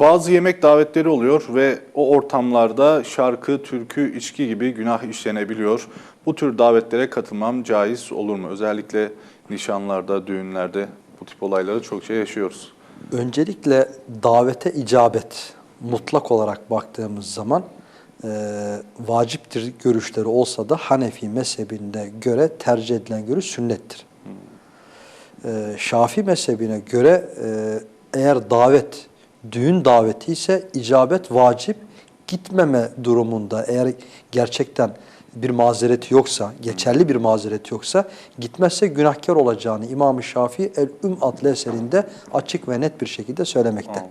Bazı yemek davetleri oluyor ve o ortamlarda şarkı, türkü, içki gibi günah işlenebiliyor. Bu tür davetlere katılmam caiz olur mu? Özellikle nişanlarda, düğünlerde bu tip olayları çok şey yaşıyoruz. Öncelikle davete icabet mutlak olarak baktığımız zaman e, vaciptir görüşleri olsa da Hanefi mezhebinde göre tercih edilen görüş sünnettir. E, Şafi mezhebine göre e, eğer davet düğün daveti ise icabet vacip gitmeme durumunda eğer gerçekten bir mazereti yoksa, geçerli bir mazereti yoksa gitmezse günahkar olacağını İmam-ı Şafii El-Üm adlı eserinde açık ve net bir şekilde söylemekte.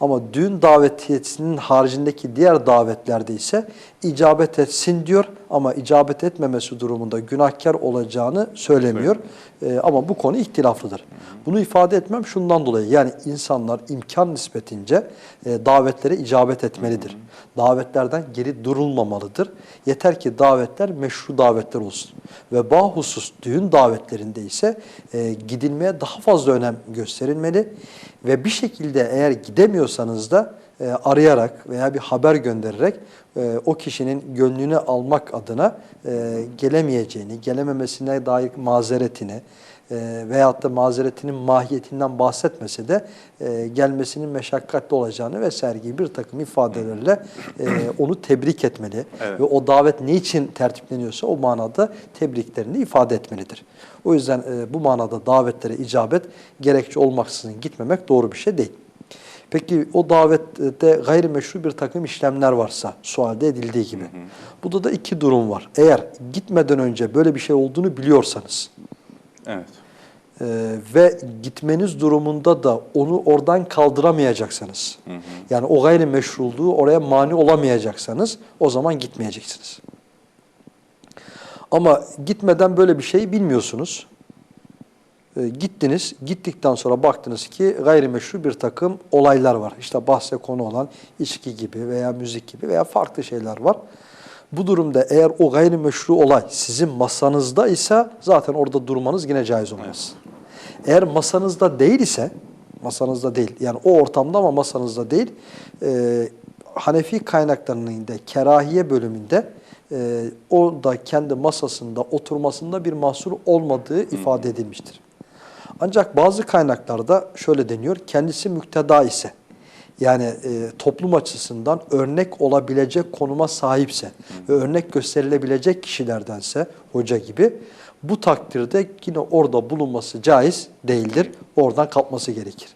Ama düğün davetiyesinin haricindeki diğer davetlerde ise icabet etsin diyor ama icabet etmemesi durumunda günahkar olacağını söylemiyor. Ee, ama bu konu ihtilaflıdır. Bunu ifade etmem şundan dolayı yani insanlar imkan nispetince e, davetlere icabet etmelidir. Davetlerden geri durulmamalıdır. Yeter ki davetler meşru davetler olsun. Ve bahusus düğün davetlerinde ise e, gidilmeye daha fazla önem gösterilmeli ve bir şekilde eğer gidemiyorsanız da e, arayarak veya bir haber göndererek e, o kişinin gönlünü almak adına e, gelemeyeceğini, gelememesine dair mazeretini e, veyahut da mazeretinin mahiyetinden bahsetmese de e, gelmesinin meşakkatli olacağını vesaire gibi bir takım ifadelerle e, onu tebrik etmeli. Evet. Ve o davet ne için tertipleniyorsa o manada tebriklerini ifade etmelidir. O yüzden e, bu manada davetlere icabet gerekçe olmaksızın gitmemek doğru bir şey değil. Peki o davette gayrimeşru bir takım işlemler varsa sualde edildiği gibi. Burada da iki durum var. Eğer gitmeden önce böyle bir şey olduğunu biliyorsanız Evet. e, ve gitmeniz durumunda da onu oradan kaldıramayacaksanız, yani o gayrimeşruluğu oraya mani olamayacaksanız o zaman gitmeyeceksiniz. Ama gitmeden böyle bir şey bilmiyorsunuz. E, gittiniz, gittikten sonra baktınız ki gayrimeşru bir takım olaylar var. İşte bahse konu olan içki gibi veya müzik gibi veya farklı şeyler var. Bu durumda eğer o gayrimeşru olay sizin masanızda ise zaten orada durmanız yine caiz olmaz. Eğer masanızda değil ise, masanızda değil yani o ortamda ama masanızda değil, e, Hanefi kaynaklarının da kerahiye bölümünde e, o da kendi masasında oturmasında bir mahsur olmadığı ifade edilmiştir. Ancak bazı kaynaklarda şöyle deniyor, kendisi mükteda ise, yani e, toplum açısından örnek olabilecek konuma sahipse ve örnek gösterilebilecek kişilerdense hoca gibi bu takdirde yine orada bulunması caiz değildir. Oradan kalkması gerekir.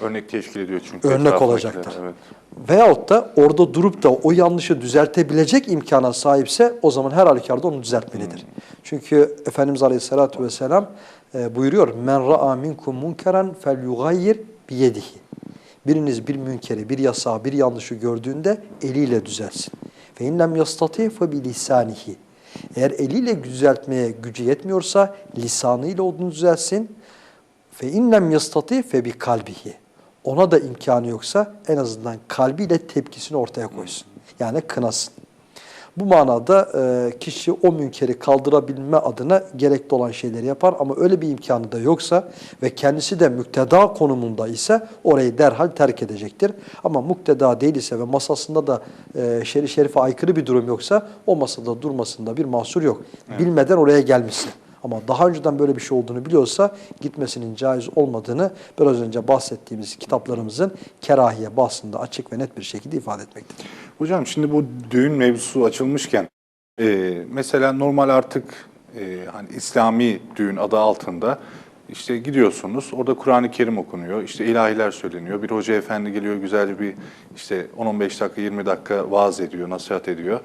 Örnek teşkil ediyor çünkü. Örnek olacaktır. Evet. Veyahut da orada durup da o yanlışı düzeltebilecek imkana sahipse o zaman her halükarda onu düzeltmelidir. Çünkü Efendimiz Aleyhisselatü Vesselam e, buyuruyor men ra'a minkum munkeran felyughayyir biyedihi. Biriniz bir münkeri, bir yasağı, bir yanlışı gördüğünde eliyle düzelsin. Fe inlem yastati fe bi lisanihi. Eğer eliyle düzeltmeye gücü yetmiyorsa lisanıyla onu düzelsin. Fe inlem yastati fe bi kalbihi. Ona da imkanı yoksa en azından kalbiyle tepkisini ortaya koysun. Yani kınasın. Bu manada e, kişi o münkeri kaldırabilme adına gerekli olan şeyleri yapar ama öyle bir imkanı da yoksa ve kendisi de mükteda konumunda ise orayı derhal terk edecektir. Ama mukteda değil ise ve masasında da e, şerif şerife aykırı bir durum yoksa o masada durmasında bir mahsur yok. Bilmeden oraya gelmişsin. Ama daha önceden böyle bir şey olduğunu biliyorsa gitmesinin caiz olmadığını biraz önce bahsettiğimiz kitaplarımızın kerahiye bahsında açık ve net bir şekilde ifade etmektedir. Hocam şimdi bu düğün mevzusu açılmışken e, mesela normal artık e, hani İslami düğün adı altında işte gidiyorsunuz orada Kur'an-ı Kerim okunuyor işte ilahiler söyleniyor bir hoca efendi geliyor güzelce bir işte 10-15 dakika 20 dakika vaaz ediyor nasihat ediyor.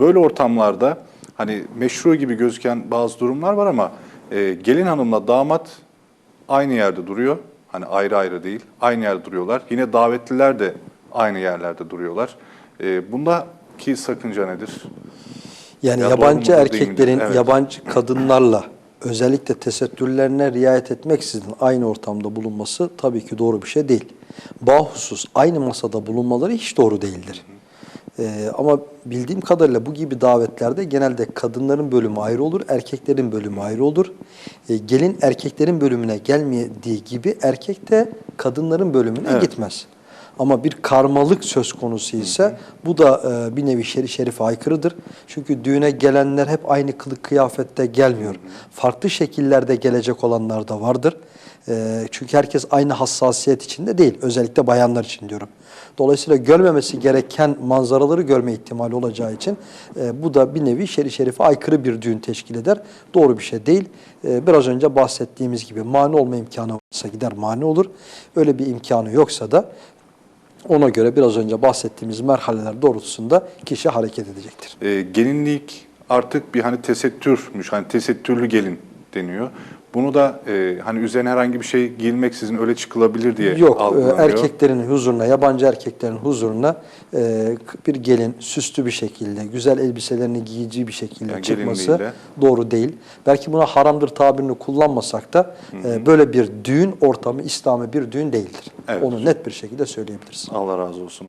Böyle ortamlarda hani meşru gibi gözüken bazı durumlar var ama e, gelin hanımla damat aynı yerde duruyor. Hani ayrı ayrı değil. Aynı yerde duruyorlar. Yine davetliler de aynı yerlerde duruyorlar. E, bundaki sakınca nedir? Yani Ya yabancı erkeklerin? Evet. yabancı kadınlarla özellikle tesettürlerine riayet etmeksizin aynı ortamda bulunması tabii ki doğru bir şey değil. Bahusus aynı masada bulunmaları hiç doğru değildir. Ee, ama bildiğim kadarıyla bu gibi davetlerde genelde kadınların bölümü ayrı olur, erkeklerin bölümü ayrı olur. Ee, gelin erkeklerin bölümüne gelmediği gibi erkek de kadınların bölümüne Evet. gitmez. Ama bir karmalık söz konusu ise bu da e, bir nevi şerif şerife aykırıdır. Çünkü düğüne gelenler hep aynı kılık kıyafette gelmiyor. Farklı şekillerde gelecek olanlar da vardır. E, çünkü herkes aynı hassasiyet içinde değil. Özellikle bayanlar için diyorum. Dolayısıyla görmemesi gereken manzaraları görme ihtimali olacağı için e, bu da bir nevi şerif şerife aykırı bir düğün teşkil eder. Doğru bir şey değil. E, biraz önce bahsettiğimiz gibi mani olma imkanı varsa gider mani olur. Öyle bir imkanı yoksa da ona göre biraz önce bahsettiğimiz merhaleler doğrultusunda kişi hareket edecektir. E, gelinlik artık bir hani tesettürmüş, hani tesettürlü gelin deniyor. Bunu da e, hani üzerine herhangi bir şey giyilmeksizin öyle çıkılabilir diye Yok, e, algılanıyor. erkeklerin huzuruna, yabancı erkeklerin huzuruna e, bir gelin süslü bir şekilde, güzel elbiselerini giyeceği bir şekilde Yani çıkması doğru değil. Belki buna haramdır tabirini kullanmasak da e, böyle bir düğün ortamı İslami bir düğün değildir. Evet. Onu net bir şekilde söyleyebiliriz. Allah razı olsun.